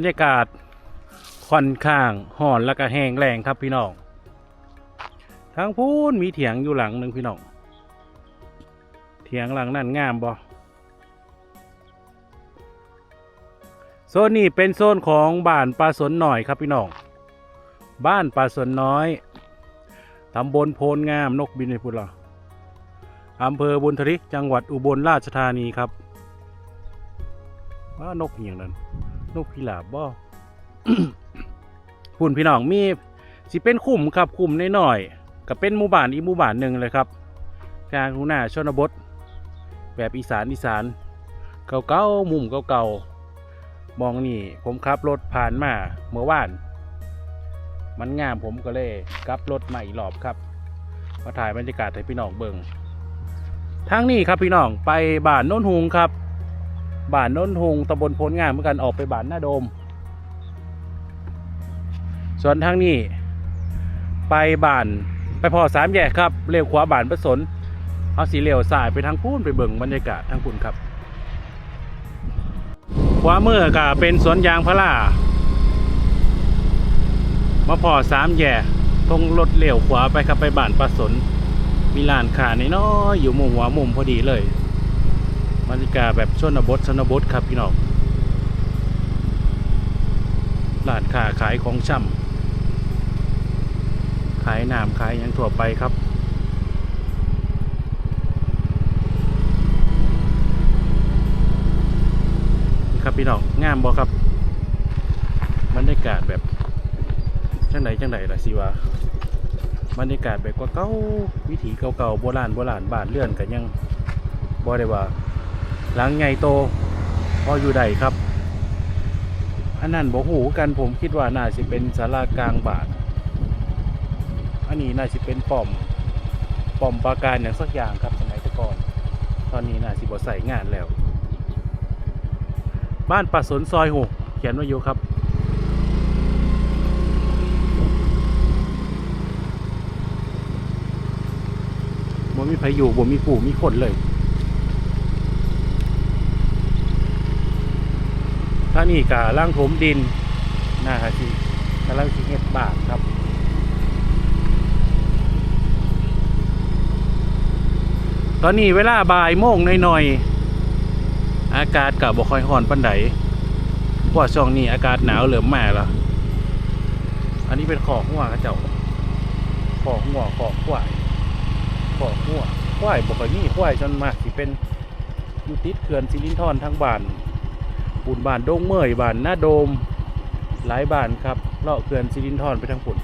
บรรยากาศค่อนข้างห่อนแล้วก็แห้งแรงครับพี่น้องทางพูนมีเถียงอยู่หลังหนึ่งพี่น้องเถียงหลังนั่นงามบ่โซนนี้เป็นโซนของบ้านปลาสนหน่อยครับพี่น้อง บ้านปลาสนน้อยตำบลโพนงามนกบินในพุทธละอำเภอบุญทริกจังหวัดอุบลราชธานีครับว่านกอหย่างนั้น นกพิราบบ่พุ่นพี่น้องมีสิเป็นคุ้มครับคุ้มน้อยๆก็เป็นหมู่บ้านอีหมู่บ้านหนึ่งเลยครับกลางทุ่งนาชนบท แบบอีสานอีสานเก่าๆมุมเก่าๆมองนี่ ผมขับรถผ่านมาเมื่อวาน มันงามผมก็เลยกลับรถมาอีกรอบครับ มาถ่ายบรรยากาศให้พี่น้องเบิงทางนี้ครับพี่น้องไปบ้านโน้นหุงครับ บ้านโน้นหงตำบลโพนงามเหมือนกันออกไปบ้านหน้าโดม ส่วนทางนี้ ไปบ้านไปพอสามแยกครับเลี้ยวขวาบ้านประสนเอาสีเหลียวสายไปทางพูนไปเบิ่งบรรยากาศทางพูนครับขวามือก็เป็นสวนยางพารามาพอสามแยกตรงรถเลี้ยวขวาไปครับไปบ้านประสน มีร้านค้าน้อยอยู่มุมหัวมุมพอดีเลย บรรยากาศแบบชนบทชนบทครับพี่น้องร้านค้าขายของช่ำขายน้ำขายหยังทั่วไปครับครับพี่น้องงามบ่ครับบรรยากาศแบบจังไหนจังไหนล่ะสิวะบรรยากาศแบบกว่าเก่าวิถีเก่าๆโบราณโบราณบ้านเลื่อนกันยังบ่ได้ว่า หลังไงโต พออยู่ใดครับ อันนั้นบอกหูกันผมคิดว่าน่าจะเป็นศาลากลางบาท อันนี้น่าจะเป็นป้อมป้อมปราการอย่างสักอย่างครับสมัยต่ก่อน ตอนนี้น่าสิบใส่งานแล้ว บ้านป่าสนซอยหกเขียนไว้อยู่ครับบ่มีไผอยู่บ่มีผู้มีคนเลยางนี้กะล่างถมดินนะฮะที่กำลังสิเฮ็ดบานครับตอนนี้เวลาบ่ายโมงหน่อยๆ อากาศกับบ่ค่อยร้อนปานใดเพราะว่าช่วงนี้อากาศหนาวเริ่มมาแล้ว อันนี้เป็นขอกหัวกระเจ้าขอกหัวขอกควายขอกหัวควายบ่ค่อยมีควายจนมากสิเป็นยูติดเขื่อนสิรินธรทางบ้าน บุญบานโดงเมยบานหน้าโดม หลายบานครับเลาะเขื่อนสิรินธรไปทางปุ่น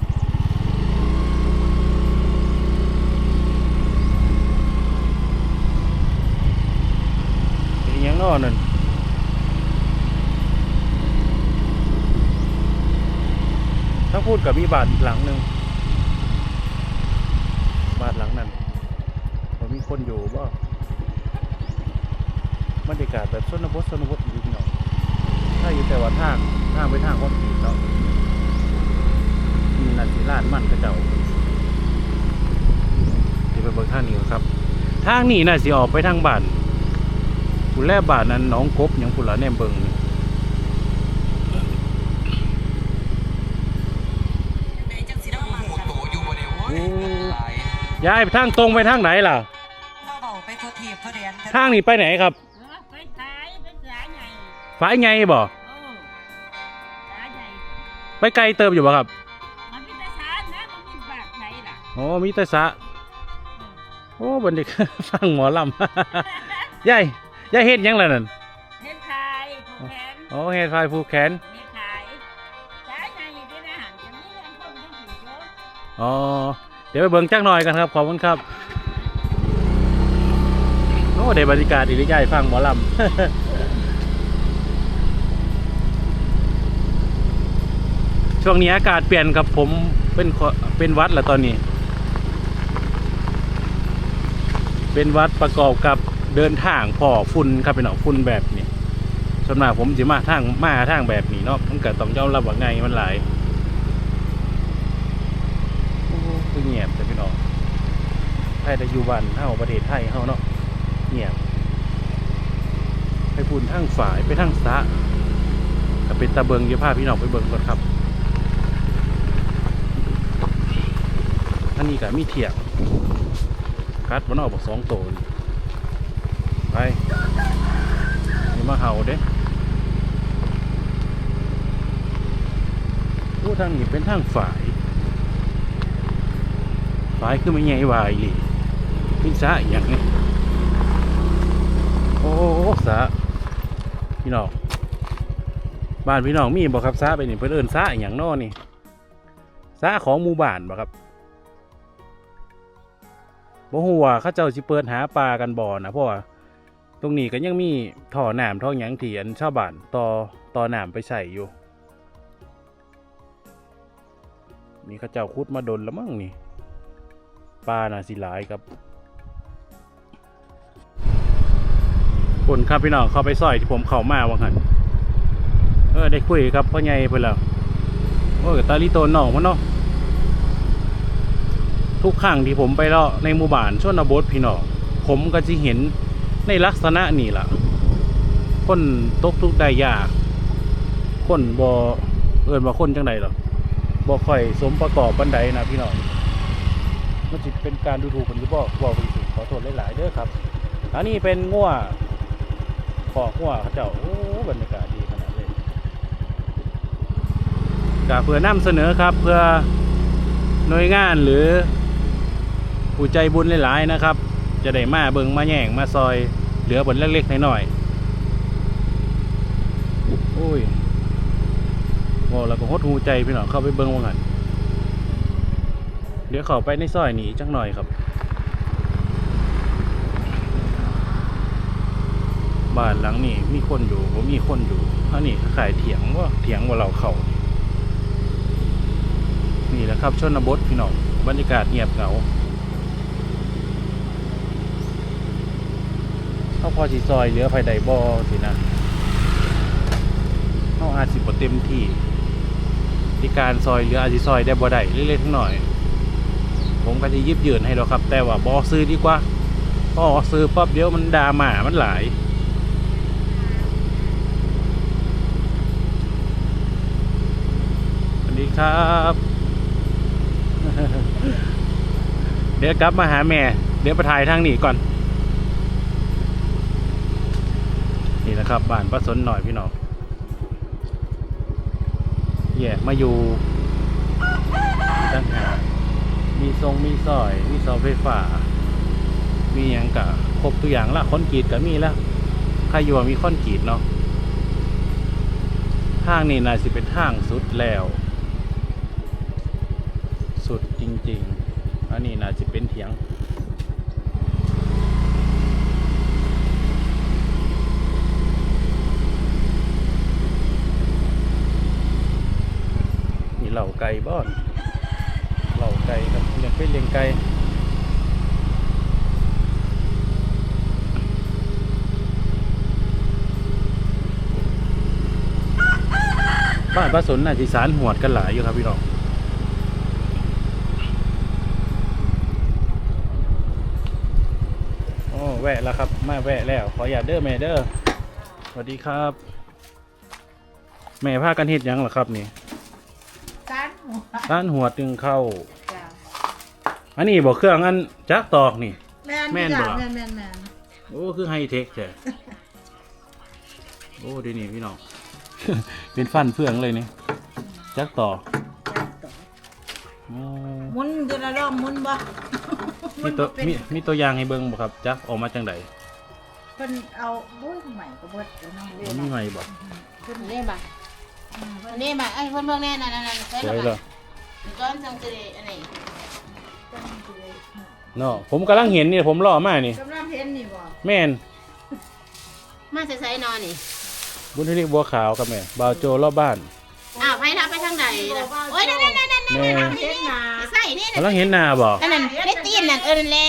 เป็นยังนอนั่นถ้าพูดกับมีบานอีกหลังหนึ่งบานหลังนั้นผมมีคนอยู่บ่บรรยากาศแบบชนบทชนบทอยู่ ถ้าอยู่แต่ว่าทางทางไปทางคอนกรีตเนาะมีนันสิลาดมันกระเจ้าที่ไปเบิ่งทางนี้ครับ ทางนี้น่าสิออกไปทางบ้านคุณแลบ้านนั้นน้องกบหยังพุ่นละแนมเบิ่งนี่ไหนจังสิได้มาค่ะโตอยู่บ่ได้โอ้ยหลายทางตรงไปทางไหนล่ะ ไปทั่วทีบทั่วแดนทางนี้ไปไหนครับ ไปสายไปสายใหญ่ฝายไงบ่ ไปไกลเติมอยู่บ่ครับมันมีแต่สารนะมันมีบาทไหนล่ะโอ้มีแต่สระโอ้บรรยากาศฟังหมอลำ ยายยายเฮ็ดหยังล่ะนั่นเห็นขายผูกแขนโอ้เฮ็ดไฟผูกแขนมีขายขายใหญ่ที่อาหารจะมีเงินต้มทั้งสี่เยอะอ๋อเดี๋ยวไปเบิ่งจักหน่อยกันครับ ขอบคุณครับ โอ้ได้บรรยากาศดีใหญ่ฟังหมอลำ ช่วงนี้อากาศเปลี่ยนครับผมเป็นเป็นวัดแล้วตอนนี้ เป็นวัดประกอบกับเดินทางพ่อฝุ่นครับเป็นเนาฝุ่นแบบนี้ส่วนมากผมจะมาทางมาทางแบบนี้เนาะมันเก็ต้องยอมรับว่าไงมันหลายโอ้คือเงียบแต่พี่น้องไทยแต่อยู่บ้านเฮาประเทศไทยเฮาเนาะเงียบไปพูนทางฝ่ายไปทางสะก็เป็นตาเบิงเดี๋ยวพพี่น้องไปเบิงก่อนครับ นี้ก็มีเถียงกัดมันออกบอกสองโตนไปนี่มาเห่าเด้ผู้ทางนี้เป็นทางฝ่ายฝ่ายคือไม่ใหญ่วายอีพี่สะอย่างนี้โอ้สะพี่น้องบ้านพี่น้องมีบ่ครับสะไปนี่เพิ่นเอิ้นสะอย่างนอนี่สะของหมู่บ้านบ่ครับ บ่ฮู้ว่าเขาเจ้าสิเปิดหาปลากันบ่นะเพราะว่าตรงนี้ก็ยังมีท่อน้ำท่อหยังที่อันชาวบ้านต่อต่อน้ำไปใช้อยู่ นี่เขาเจ้าขุดมาดนแล้วมั้งนี่ปลาน่ะสิหลายครับคนครับพี่น้องเข้าไปซอยที่ผมเข้ามาว่าหันเออได้คุยครับพ่อใหญ่เพิ่นแล้วโอ้ยตาลิโตนน้องมันเนาะ ทุกครั้งที่ผมไปเลาะในหมู่บ้านชนบทพี่น้องผมก็จะเห็นในลักษณะนี่ล่ะ คนตกทุกได้ยาก คนบ่เอิ้นว่าคนจังใดหรอบ่ค่อยสมประกอบปานใดนะพี่น้องมันจิตเป็นการดูถูกคนหรือบอกบอกไปสิขอโทษหลายๆเด้อครับ อันนี้เป็นง่วขอกง่วเขาเจ้าโอ้บรรยากาศดีขนาดเลยกาเพื่อนำเสนอครับเพื่อหน่วยงานหรือ ผู้ใจบุญหลายๆนะครับ จะได้มาเบิงมาแย่งมาซอยเหลือบนเล็กๆน้อยๆโอ้ยบอกแล้วก็หดหูใจพี่น้องเข้าไปเบิงว่างันเดี๋ยวขาไปในซอยนี้จักหน่อยครับบ้านหลังนี้มีคนอยู่ผมมีคนอยู่อันนี้ขายเถียงว่าเถียงว่าเราเขานี่แหละครับชนบทพี่น้องบรรยากาศเงียบเหงา เขาพอสีซอยเหลือไฟไดบอสินะเขาอาจสิบเต็มที่ที่การซอยเหลืออาจสิซอยได้บ่ได้เล็กๆหน่อย ผมก็จะยิบยืนให้เราครับ แต่ว่าบอซื้อดีกว่าพอซื้อปั๊บเดี๋ยวมันดาหมามันหลายสวัสดีครับ เดี๋ยวกลับมาหาแม่ เดี๋ยวไปถ่ายทางนี้ก่อน นะครับบ้านป้าสนหน่อยพี่น้องแย่มาอยู่ตั้งหามีทรงมีซอย มีเสาไฟฟ้า มีอย่างกะครบตัวอย่างละคอนกรีตก็มีล้วใครอยู่มีคอนกรีตเนาะทางนี้น่าสิเป็นทางสุดแล้ว สุดจริง ๆ อันนี้น่าจะเป็นเถียง เหล่าไก่บ้อนเหล่าไก่ครับเลี้ยงเป็ดเลี้ยงไก่บ้านป้าสนน่าจะสารหวดกันหลายอยู่ครับพี่น้องโอ้แวะแล้วครับ มาแวะแล้ว ขออย่าเด้อแม่เด้อสวัสดีครับ แม่พากันเฮ็ดยังเหรอครับนี่ ร้านหัวตึงเข้า จ้ะอันนี้บอกเครื่องอันจักตอกนี่ แม่นแม่นบ่จ้ะแม่นแม่นแม่นโอ้คือไฮเทคแท้โอ้ดีนี่พี่น้อง เป็นฟันเฟืองเลยนี่จักต่ออ๋อหมุนเดือนละรอบหมุนบ่มีตัวเป็นมีมีตัวอย่างให้เบิ่งบ่ครับจักออกมาจังใดเพิ่นเอาโอ้ยใหม่ก็เบิดเอาน้องเรียนมีใหม่บ่เพิ่นนี่บ่อันนี้บ่ไอ้คนเมืองแน่นั่นนั่นนั่นสวยเลย ก้อนสังเกตอันนี้เนาะผมกำลังเห็นนี่ผมรอมานี่กำลังเห็นนี่บ่แม่นมาใส่ๆนอนนี่บุญทลิกบัวขาวครับแม่บ่าวโจรอบบ้านอ้าวไปทับไปทางใดล่ะโอ้ยนั่นนั่นนั่นนั่นแม่เห็นหน้าใส่นี่กำลังเห็นหน้าบ่นั่นนั่นได้ตีนนั่นเออนั่นแหละ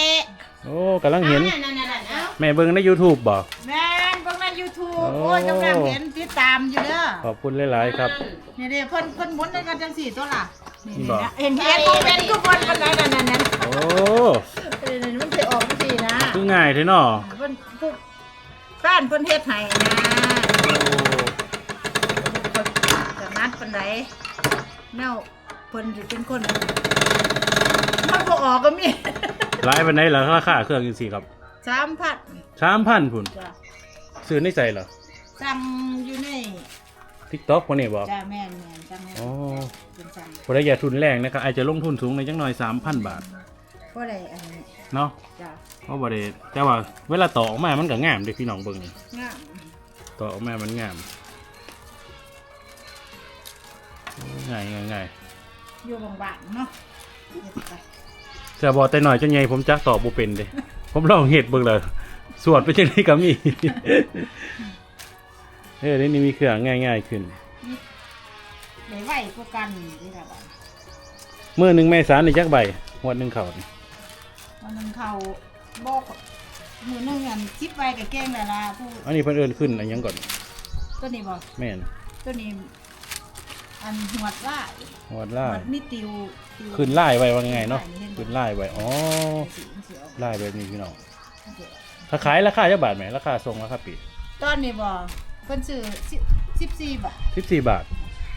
โอ้กำลังเห็นนั่นนั่นนั่นเอ้าแม่เบิ่งใน YouTube บ่แม่ นเบิ่งใน YouTube โอ้โอ้ยกำลังเห็นติดตามอยู่เด้อ ขอบคุณหลายๆครับ นี่เด้เพิ่นเพิ่นหมุนในกันจังสี่ตัวล่ะนี่นี่บ่ นะเห็นเห็นบ่เป็นทุกคนปานใดนั่นนั่นนั่นโอ้เออนี่มันสิออกจังซี่นะคือง่ายเท่เนาะเพิ่นผู้ร้านเพิ่นเฮ็ดให้นะโอ้เข้าใจนัดปานใดแนวเพิ่นสิเป็นคนมันบ่ออกก็มีร้ายไปไหนล่ะราคาเครื่องจังซี่ครับ3,000สามพันพุ่นจ้ะ ซื้อในใส่เหรอสั่งอยู่ในทิกต็อกคนนี้บอกจ้าแม่นแม่นสั่งอ๋อเป็นสั่งพอได้อยาทุนแรงนะครับอาจจะลงทุนสูงในจังหน่อยสามพันบาทบ่ได้อันนี้เนาะจ้ะเพราะบริแต่ว่าเวลาต่อออกมามันก็งามเด็พี่น้องเบิ่งนี่งามต่อออกมามันงามง่ายง่ายง่ายอยู่บางๆเนาะเฮ็ดไปจะบอกแต่หน่อยจะไงผมจักต่อบุเป็นเด้ผมลองเห็ดเบิ่งเลย สวดไปจังไดก็มีเออเดี๋ยวนี้มีเครื่องง่ายง่ายๆขึ้นได้ไวกว่ากันนี่ล่ะบัดเมื่อหนึ่งเมษายนในจักใบงวดหนึ่งเข่านี่วันหนึงเขาบอกมื้อหนึงอันคิดไว้ก็เก่งแล้วล่ะผู้อันนี้เพิ่นเอิ้นขึ้นอันหยังก่อนตัวนี้บ่แม่นตัวนี้อันหวดว่างวดหล่าวดมีติวติวขึ้นไล่ไว้ว่าไงเนาะขึ้ขึ้นนไล่ไล่ไว้อ๋อสีมันสิออกไล่แบบนี้พี่น้องมันสิออก ถ้าขายราคาจะบาทไหมราคาทรงราคาปีตอนนี้บ่เพิ่นซื้อ14บาทสิบสี่บาท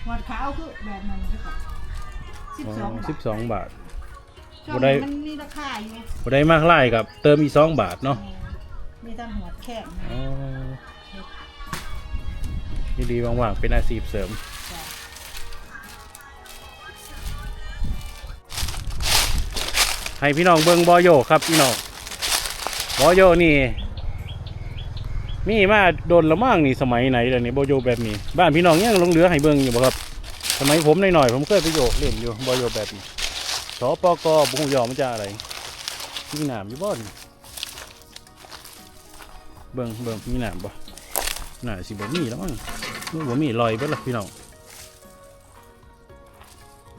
หวดขาวคือแบบนั้นคือกัน12บาทสิบสองบาท ช่วงบ่ได้นี้มันมีราคาอยู่บ่ได้มากไล่กับเติมอีกสองบาทเนาะมีทั้งหัวแคบอ๋อนี่ดีว่างๆเป็นอาชีพเสริม จ้ะให้พี่น้องเบิ่งบอโยครับพี่น้อง บอโยนี่ มีมาโดนละมั่งนี่สมัยไหนแล้วนี่บอโยแบบนี้ บ้านพี่น้องยังลงเหลือให้เบิ่งอยู่บ่ครับ สมัยผมหน่อยๆผมเคยไปโยกเล่นอยู่บอโยแบบนี้สปกบุ้งยอมจะอะไรมีหนามอยู่บ่อนเบิ่งเบิ่งมีหนามบ่น่าสิบ่มีแล้วมั้งมันบ่มีลอยเบิดละพี่น้อง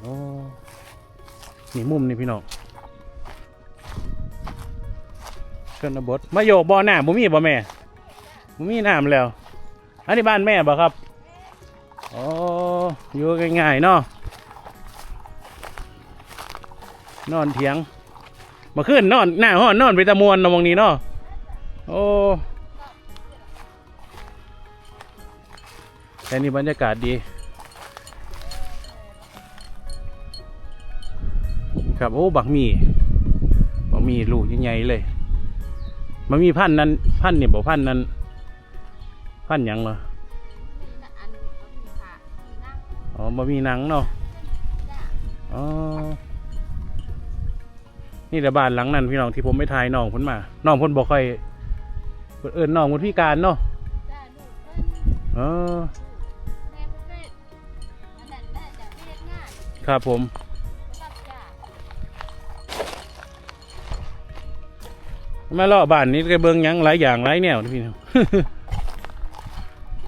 โอ้นี่มุมนี่พี่น้อง ชนบทมาโยกบ่อน้ำบ่มีบ่แม่บ่มีน้ำแล้ว อันนี้บ้านแม่บ่ครับอ๋ออยู่ง่ายๆเนาะนอนเถียงมาขึ้นนอนหน้าห้อนนอนไปตะมวนนะมองนี้เนาะโอ้แต่นี่บรรยากาศดีครับโอ้บักมีบักมีลูกใหญ่ๆเลย มันมีพันธุ์นั้น พันธุ์นี่บอกพันธุ์นั้น พันธุ์หยังเหรออ๋อบ่มีหนังเนาะอ๋อนี่แต่บ้านหลังนั้นพี่น้องที่ผมไม่ทายน้องเพ้นมาน้องเพ้นบอกค่อยเพิ่นเอิญน้องเพ้นพิการเนาะเออครับผม มาเลาะบ้านนี้ก็เบิ่งยังหลายอย่างหลายแนวนะพี่น้อง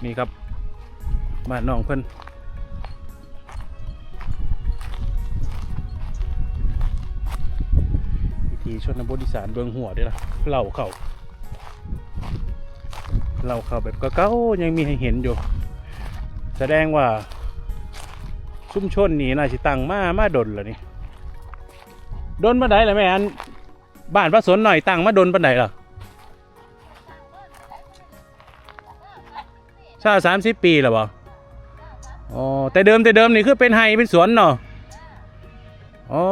นี่ครับบ้านน้องเพิ่นพิธีชนบทอีสานเบืองหัวด้อล่ะเล่าเข้าเล่าเข้าแบบเก่าๆยังมีให้เห็นอยู่ แสดงว่าชุมชนนี้น่าสิตั้งมามาดนแล้วนี่ดนมาได้แล้วแม่อัน บ้านพระสนหน่อยตั้งมาดนปันไหนล่ะชาสามสิบปีแล้วบ่อ๋อแต่เดิมแต่เดิมนี่คือเป็นไฮเป็นสวนเนาะอ๋อ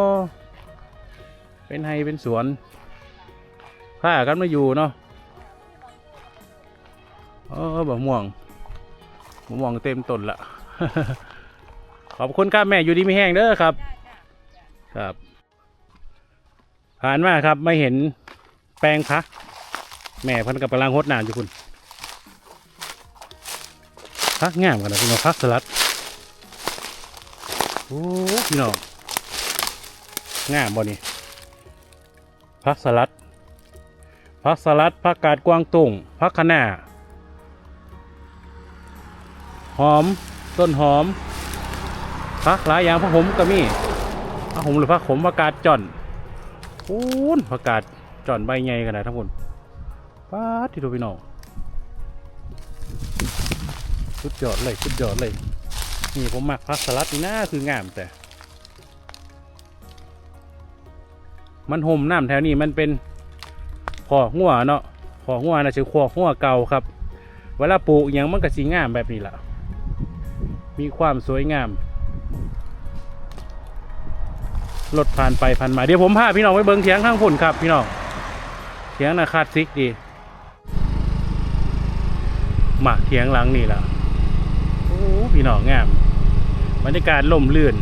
เป็นไฮเป็นสวนผ้ากันมาอยู่เนาะอ๋อบะม่วงบะม่วงเต็มต้นละขอบคุณครับแม่อยู่ดีไม่แห้งเด้อครับ ครับ ผ่านมาครับไม่เห็นแปลงพัก แม่พันกับกำลังหดน้ำอยู่คุณพักงามกันนะพี่น้องพักสลัดโอ้พี่น้องงามบ่นี่พักสลัดพักสลัดพักกาดกวางตุ้งพักคะน้าหอมต้นหอมพักหลายอย่างพักผมก็มีพักผมหรือพักขมพักกาดจ่อน ปูนผักกาดจอนใบใหญ่ขนาดทั้งหมดป้าดที่ดูพี่น้องสุดยอดเลยสุดยอดเลยนี่ผมมักพักสลัดนี่นะคืองามแต่ มันห่มน้ำแถวนี้มันเป็นขอหัวเนาะขอหัวนะชื่อขอหัวเก่าครับ เวลาปลูกอย่างมันก็สีงามแบบนี้แหละมีความสวยงาม รถผ่านไปผ่านมาเดี๋ยวผมพาพี่น้องไปเบิ้งเถียงข้างพุ่นครับพี่น้องเถียงนะคาสสิกดีมาเถียงหลังนี่ล่ะโอ้พี่น้องงามบรรยากาศล่มลื่น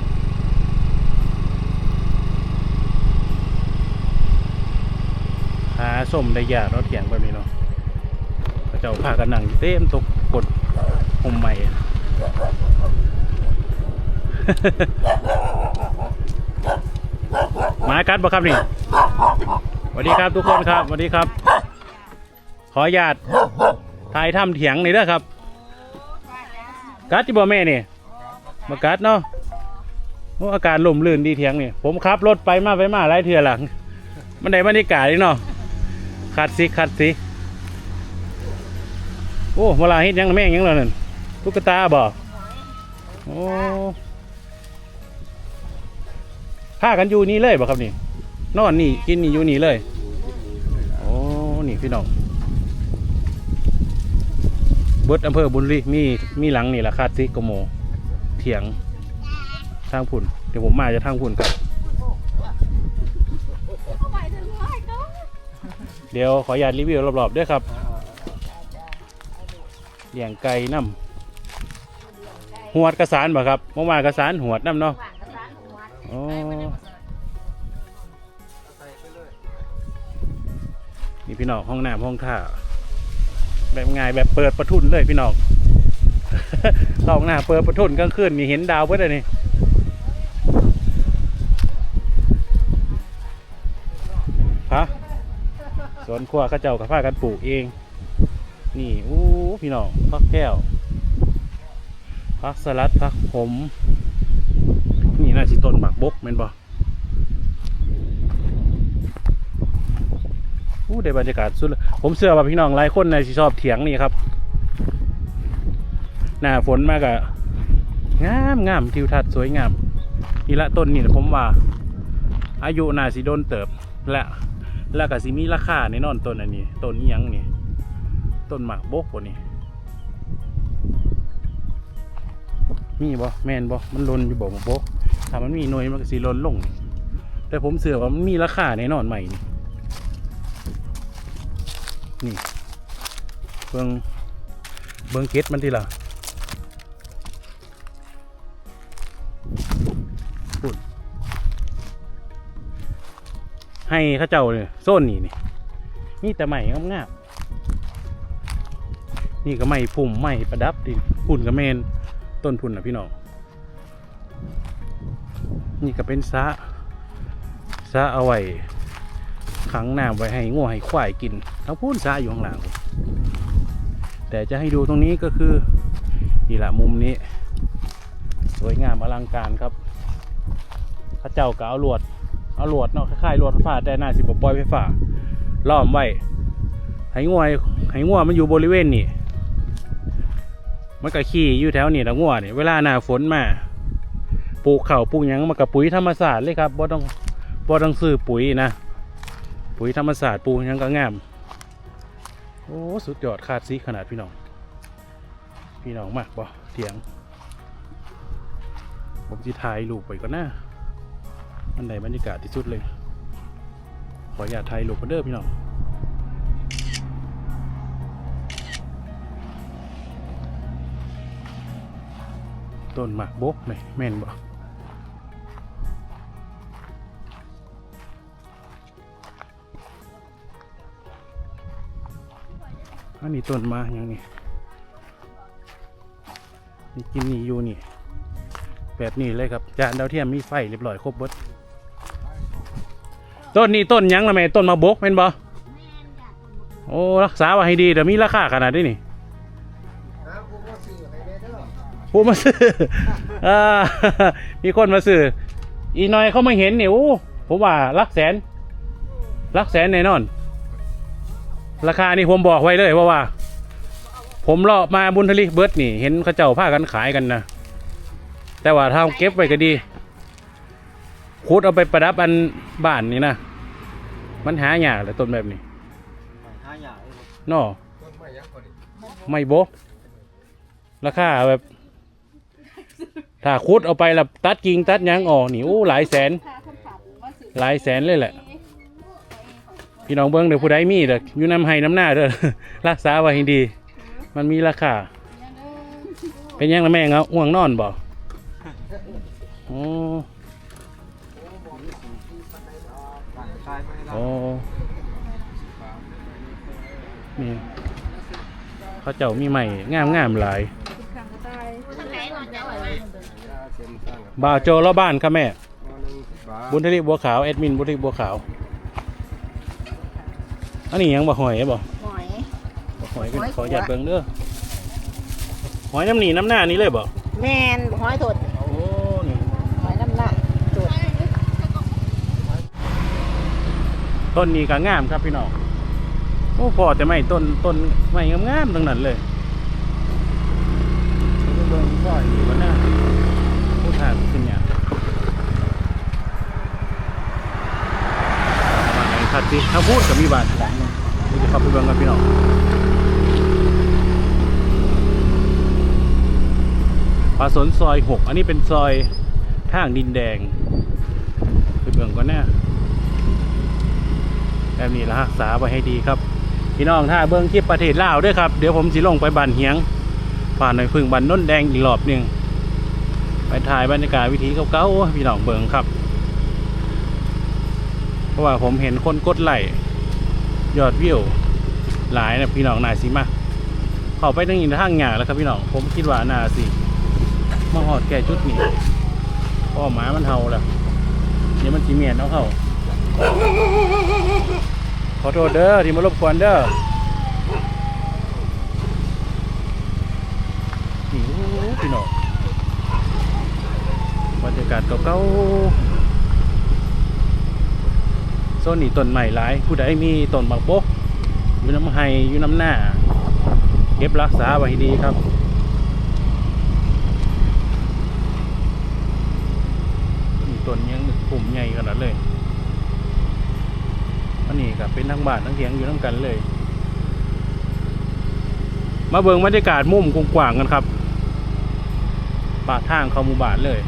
หาส้มได้ยากเราเถียงแบบนี้เนาะพระเจ้าพากันนั่งเต็มตกกดหมใหม่ หมากัดบ่ครับนี่สวัสดีครับทุกคนครับสวัสดีครับ ขออนุญาตถ่ายทำเถียงหน่เด้อครับ กัดที่บ่แม่นี่มากัดเนาะโอ้อาการลมลื่นดีเถียงนี่ผมขับรถไปมาไปมาหลายเทื่อหลัง มันได้บรรยากาศนี่เนาะคัดสิคัดสิโอ้เวลาเฮ็ดยังแม่งยังแล้วนั่นตุ๊กตาบ่โอ้ พากันอยู่นี่เลยบ่ครับนี่ นอนนี่กินนี่อยู่นี่เลย โอ้ นี่พี่น้องเบิดอำเภอบุญรีมีมีหลังนี่แหละคาดซิกโม เถียงทางพุ่น เดี๋ยวผมมาจะทางพุ่นครับ เดี๋ยวขออนุญาตรีวิวรอบๆด้วยครับเลี้ยงไก่น้ำหวดกระสานบ่ครับเมื่อวานกระสานหวดน้ำเนาะ อ๋อนี่พี่น้องห้องน้ำห้องท่าแบบง่ายแบบเปิดประทุนเลยพี่น้องห้องน้ำเปิดประทุนกลางคืนมีเห็นดาวเพื่อนเลยนี่ฮะสวนครัวข้าเจ้ากับผ้ากันปลูกเอง นี่อู้พี่น้องพักแก้วพักสลัดพักผม นี่น่าสิต้นหมากบกแม่นบ่อู้ได้บรรยากาศสุดเลยผมเชื่อว่าพี่น้องหลายคนในสิชอบเถียงนี่ครับ หน้าฝนมากอะงามงามทิวทัศน์สวยงามนี่ละต้นนี่นะผมว่า อายุน่าสิโดนเติบและแล้วก็สิมีราคาในนอนต้นอันนี้ต้นอิหยังนี่ต้นหมากบกบ่นี่มีบ่แมนบ่มันลนอยู่บ่หมากบก ถ้ามันมีหน่วยมันก็สิหลนลง แต่ผมเสือว่ามันมีราคาในนอนใหม่ นี่นี่เบิ่งเบิ่งเก็ดมันทีละพูดให้ข้าเจ้าเนี่ยโซนนี่นี่มีแต่ใหม่งามนี่ก็ไม่พุ่มไม่ประดับดิพุ่นกับเมนต้นพุ่นนะพี่น้อง นี่ก็เป็นสะสะเอาไว้ขังน้ำไว้ให้งัวให้ควายกินทั้งพุ่นสะอยู่ข้างหลังแต่จะให้ดูตรงนี้ก็คือนี่แหละมุมนี้ สวยงามอลังการครับเข้าเจ้าก็เอาลวด เอาลวดเนาะคล้ายๆลวดฟ้าแต่หน่าสิบปล่อยไฟฟ้าล้อมไว้ให้งัวให้งัวมันอยู่บริเวณนี้มันก็ขี่อยู่แถวนี้แล้วงัวเนี่ยเวลาหน้าฝนมา ปลูกข้าวปลูกหยังมันกับปุ๋ยธรรมศาสตร์เลยครับบ่ต้องบ่ต้องซื้อปุ๋ยนะ ปุ๋ยธรรมศาสตร์ปลูกหยังก็งามโอ้สุดยอดคาดซีขนาดพี่น้อง พี่น้องมากบ่เถียง ผมจะถ่ายรูปไปก่อนนะอันใดบรรยากาศที่สุดเลย ขออย่าถ่ายรูปกันเด้อพี่น้องต้นหมากบกเลยแม่นบ่ อันนี้ต้นมาอย่างนี้นี่กินนี่อยู่นี่ แบบนี้เลยครับจานดาวเทียมมีไฟเรียบร้อยครบเบิดต้นนี้ต้นยังละแม่ต้นมาบกเป็นบ่โอ้รักษาไว้ให้ดีเดี๋ยวมีราคาขนาดนี้นี่ผู้มาซื้ออ่ามีคนมาซื้ออีน้อยเขาไมาเห็นเนี่โอ้ผมว่ารักแสนรักแสนแน่นอน ราคานี่ผมบอกไว้เลยว่าว่า ผมเลามาบุญทลิเบิร์ดนี่ เห็นเขาเจ้าผ้ากันขายกันนะแต่ว่าถ้าเก็บไว้ก็ดีขุดเอาไปประดับอันบ้านนี่นะมันหายากเลยต้นแบบนี้ห้อย่างนอไม่โบราคาแบบ ถ้าคุดเอาไปแล้วตัดกิ่งตัดยังออกนี่โอ้หลายแสน หลายแสนเลยแหละ พี่น้องเบิ้งเดี๋ยวผู้ใดมีเด้ออยู่น้ำให้น้ำหน้าเด้อรักษาไว้ให้ดี มันมีราคาเป็นยังละแม่เงาห่วงนอนบ่โอ้โอ้นี่เขาเจ้ามีใหม่งามงามๆหลายบ่าวโจรบ้านค่ะแม่ บุญทลีบัวขาวแอดมินบุญทลีบัวขาว อันนี้ยังบ่หอยบ่หอยบ่หอยเป็นหอยขอหยัดเบิ่งเด้อหอยน้ำหนีน้ำหน้านี้เลยบ่แมนหอยสดโอ้นี่หอยน้ำหนักสดต้นนี้ก็งามครับพี่น้องโอ้พอแต่ไม่ต้นต้นไม่งามๆทั้งนั้นเลยเบิ่งก้อยอยู่กันหน้าผู้ทางขึ้นเนี่ยมาไหนคัดสิ ถ้าพูดกับมีบาทหลังนี่จะเข้าไปเบิ่งกันพี่น้องปลาสนซอยหกอันนี้เป็นซอยทางดินแดงไปเบิ่งก่อนแน่แบบนี้ละรักษาไว้ให้ดีครับ พี่น้องถ้าเบิ้งคลิปประเทศลาวด้วยครับ เดี๋ยวผมสิลงไปบันเฮียง ผ่านหน่อยพึ่งบันน้นแดงอีกรอบหนึ่งไปถ่ายบรรยากาศวิถีเก่าๆพี่น้องเบิ้งครับ ราะว่าผมเห็นคนกดไลค์ยอดวิวหลายนะพี่น้องนาสิมาเข้าไปทั้งอินทางหยาแล้วครับพี่น้องผมคิดว่านาสิมาหอดแก่จุดนี้พราะหมามันเห่าแล้วเดี๋ยวมันจีเมียนเอาเขาขอโทษเด้อที่มารบกวนเด้อนี่พี่น้องบรรยากาศเก่าๆ โซนนี้ต้นใหม่หลาย ผู้ใดมีต้นบักบกอยู่น้ำไฮอยู่น้ำหน้า เก็บรักษาไว้ดีครับนี่ต้นยังกลุ่มใหญ่ขนาดเลยอันนี้ก็เป็นทั้งบ้านทั้งเถียงอยู่น้ำกันเลย มาเบิงบรรยากาศมุมกว้างๆกันครับปากทางเข้าหมู่บ้านเลย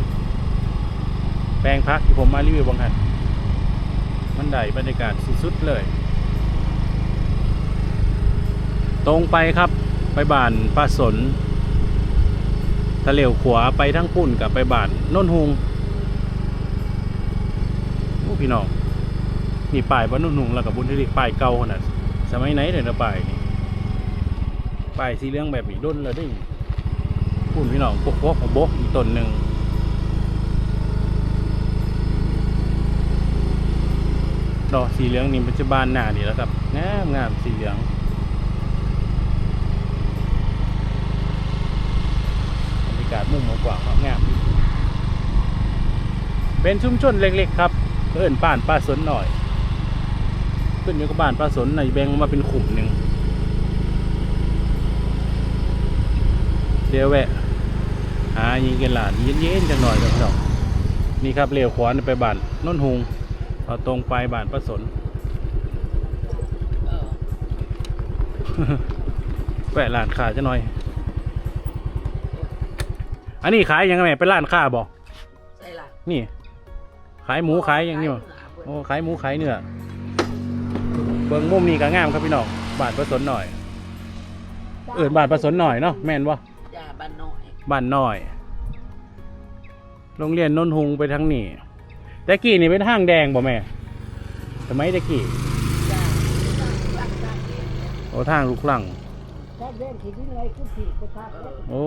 แปลงพักที่ผมมารีวิวบางหัน มันได้บรรยากาศสุดๆเลย ตรงไปครับไปบ้านป้าสนตะเหลียวขวาไปทั้งปุ่นกับไปบ้านน้นฮุงโอ้พี่น้องนี่ป้ายบ้านนุ่นหุงแล้วกับบุญที่รีป้ายเก่าขนาดสมัยไหนเลยนะป้ายนี่ป้ายสีเหลืองแบบนี้ด้นเลยได้พูดพี่น้องปกปกของบกอีกต้นหนึ่ง ดอกสีเหลืองนี่ปัจจุบันหนานี่แล้วครับงามงามสีเหลืองบรรยากาศมุมกว้างๆงามเป็นชุมชนเล็กๆครับเอิ้นป้านป้าสนหน่อยขึ้นอยู่กับบ้านป้าสนในแบ่งมาเป็นขุมหนึ่งเดี๋ยวแวะหายิงกันหลานเย็นๆจังหน่อยครับนี่ครับเลี้ยวขวาไปบ้านน้นหง เอาตรงไปบ้านป้าสนแวะร้านค้าจะหน่อย อันนี้ขายยังไงแม่เป็นร้านค้าบอกใช่ล่ะนี่ ขายหมูขายอย่างนี้บ่โอ้ขายหมูขายเนื้อเบิ่งมุมนี้ก็งามครับพี่น้องบาทประสนหน่อย เอินบาทประสนหน่อยเนาะแม่นวะจ้าบ้านน้อยบ้านน้อย โรงเรียนนนทุงไปทางนี้ แต่กี้นี่เป็นทางแดงบ่แม่สมัยตะกี้จ้าโอ้ทางลูกลัง ถ้าเล่นที่นี่ไรก็ผิดก็ทักโอ้